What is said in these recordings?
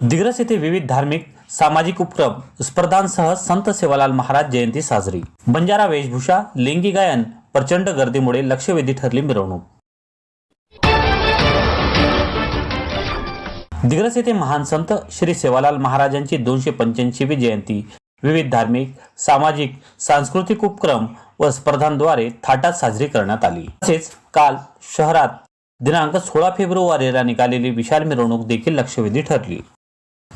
दिग्रस येथे विविध धार्मिक सामाजिक उपक्रम स्पर्धांसह संत सेवालाल महाराज जयंती साजरी. बंजारा वेशभूषा लिंगी गायन प्रचंड गर्दीमुळे लक्षवेधी ठरली मिरवणूक. दिग्रस येथे महान संत श्री सेवालाल महाराजांची दोनशे पंच्याऐंशीवी जयंती. विविध धार्मिक सामाजिक सांस्कृतिक उपक्रम व स्पर्धांद्वारे थाटात साजरी करण्यात आली. तसेच काल शहरात दिनांक सोळा फेब्रुवारीला निघालेली विशाल मिरवणूक देखील लक्षवेधी ठरली.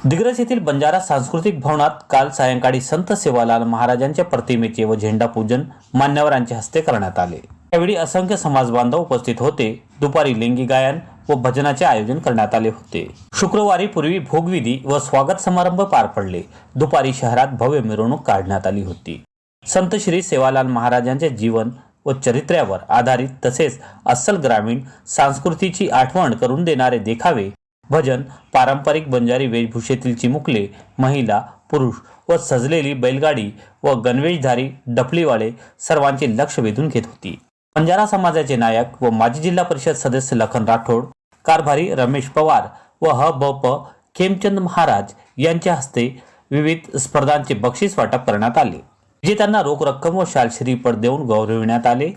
दिग्रस येथील बंजारा सांस्कृतिक भवनात काल सायंकाळी संत सेवालाल महाराजांच्या प्रतिमेचे व झेंडा पूजन मान्यवरांच्या हस्ते करण्यात आले. यावेळी असंख्य समाज बांधव उपस्थित होते. दुपारी लिंगी गायन व भजनाचे आयोजन करण्यात आले होते. शुक्रवारी पूर्वी भोगविधी व स्वागत समारंभ पार पडले. दुपारी शहरात भव्य मिरवणूक काढण्यात आली होती. संत श्री सेवालाल महाराजांचे जीवन व चरित्र्यावर आधारित तसेच अस्सल ग्रामीण संस्कृतीची आठवण करून देणारे देखावे भजन पारंपरिक बंजारी वेशभूषेतील चिमुकले महिला पुरुष व सजलेली बैलगाडी व गणवेशधारी डफलीवाले सर्वांचे लक्ष वेधून घेत होती. बंजारा समाजाचे नायक व माजी जिल्हा परिषद सदस्य लखन राठोड कारभारी रमेश पवार व ह ब प खेमचंद महाराज यांच्या हस्ते विविध स्पर्धांचे बक्षीस वाटप करण्यात आले. विजेत्यांना रोख रक्कम व शाल श्रीपद देऊन गौरविण्यात आले.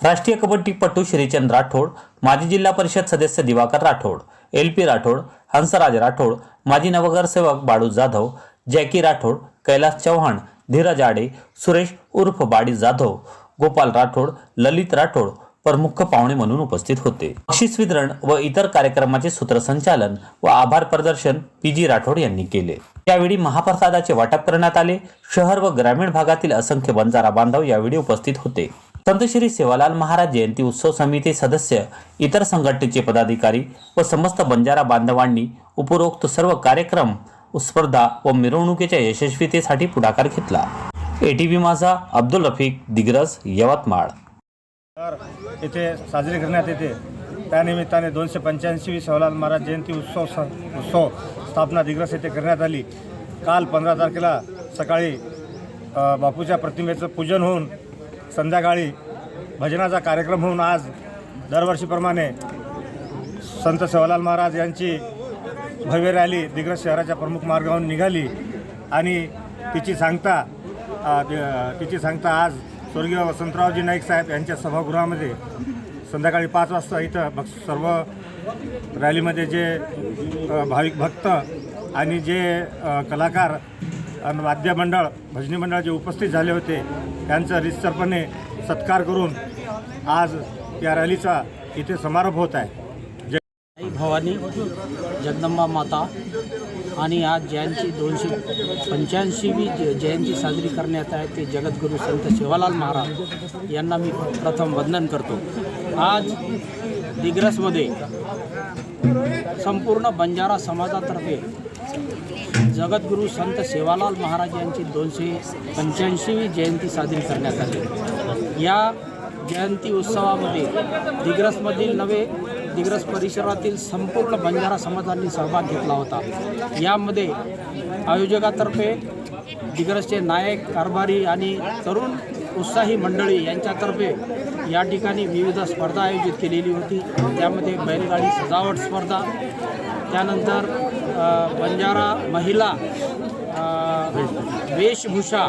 राष्ट्रीय कबड्डीपटू श्रीचंद राठोड माजी जिल्हा परिषद सदस्य दिवाकर राठोड एल पी राठोड हंसराज राठोड माजी नवनगरसेवक बाळू जाधव जॅकी राठोड कैलास चव्हाण धीरज आडे सुरेश उर्फ बाडी जाधव गोपाल राठोड ललित राठोड प्रमुख पाहुणे म्हणून उपस्थित होते. बक्षीस वितरण व इतर कार्यक्रमाचे सूत्रसंचालन व आभार प्रदर्शन पी जी राठोड यांनी केले. यावेळी महाप्रसादाचे वाटप करण्यात आले. शहर व ग्रामीण भागातील असंख्य बंजारा बांधव यावेळी उपस्थित होते. संत श्री सेवालाल महाराज जयंती उत्सव समिती सदस्य इतर संघटनेचे पदाधिकारी व समस्त बंजारा बांधवांनी उपरोक्त सर्व कार्यक्रम स्पर्धा व मिरवणुकीच्या यशस्वीतेसाठी पुढाकार घेतला. एटीव्ही माझा अब्दुल रफिक दिग्रज यवतमाळ. तर येथे साजरी करण्यात येते. त्यानिमित्ताने दोनशे पंच्याऐंशी सेवालाल महाराज जयंती उत्सव स उत्सव स्थापना दिग्रस येथे करण्यात आली. काल पंधरा तारखेला सकाळी बापूच्या प्रतिमेचं पूजन होऊन संध्याकाळी भजनाचा कार्यक्रम होऊन आज दरवर्षीप्रमाणे संत सेवालाल महाराज यांची भव्य रॅली दिग्रस शहराच्या प्रमुख मार्गावरून निघाली आणि तिची सांगता तिची सांगता आज स्वर्गीय वसंतरावजी नाईक साहेब यांच्या सभागृहामध्ये संध्याकाळी पाच वाजता इथं भक् सर्व रॅलीमध्ये जे भाविक भक्त आणि जे कलाकार आणि वाद्यमंडळ भजनी मंडळ जे उपस्थित झाले होते त्यांचा रितसरपणे सत्कार करून आज या रॅलीचा इथे समारोप होत आहे. आई भवानी जगदंबा माता आणि आज जयंती दोनशे पंच्याऐंशीवी ज जयंती साजरी करण्यात आहे ते जगद्गुरू संत शिवालाल महाराज यांना मी प्रथम वंदन करतो. आज दिग्रसमध्ये संपूर्ण बंजारा समाजातर्फे जगद्गुरू संत सेवालाल महाराज यांची दोनशे पंच्याऐंशीवी जयंती साजरी करण्यात आली. या जयंती उत्सवामध्ये दिग्रसमधील नवे दिग्रस परिसरातील संपूर्ण बंजारा समाजांनी सहभाग घेतला होता. यामध्ये आयोजकातर्फे दिग्रसचे नायक कारभारी आणि तरुण उत्साही मंडळी यांच्यातर्फे या ठिकाणी विविध स्पर्धा आयोजित केलेली होती. त्यामध्ये बैलगाडी सजावट स्पर्धा त्यानंतर बंजारा महिला वेशभूषा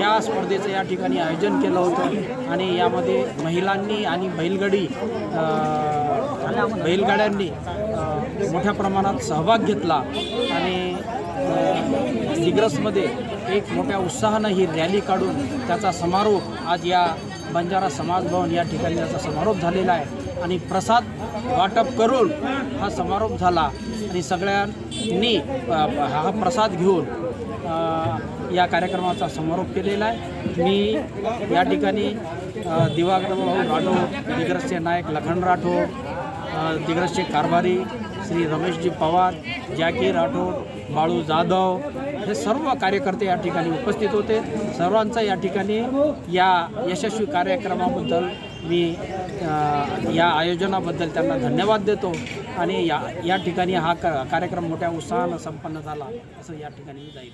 या स्पर्धेचं या ठिकाणी आयोजन केलं होतं. आणि यामध्ये महिलांनी आणि बैलगाडी बैलगाड्यांनी मोठ्या प्रमाणात सहभाग घेतला. आणि दिग्रसमध्ये एक मोठ्या उत्साहानं ही रॅली काढून त्याचा समारोप आज या बंजारा समाज भवन या ठिकाणी त्याचा समारोप झालेला आहे. आणि प्रसाद वाटप करून हा समारोप झाला. आणि सगळ्यांनी हा प्रसाद घेऊन या कार्यक्रमाचा समारोप केलेला आहे. मी या ठिकाणी अ, दिवाकर भाऊ राठोड दिग्रसचे नायक लखन राठोड दिग्रजचे दिग्रसचे कारभारी श्री रमेशजी पवार जॅकी राठोड बाळू जाधव हे सर्व कार्यकर्ते या ठिकाणी उपस्थित होते. सर्वांचा या ठिकाणी या यशस्वी कार्यक्रमाबद्दल मी या आयोजनाबद्दल त्यांना धन्यवाद देतो आणि या या ठिकाणी हा क कार्यक्रम मोठ्या उत्साहानं संपन्न झाला असं या ठिकाणी मी जाईल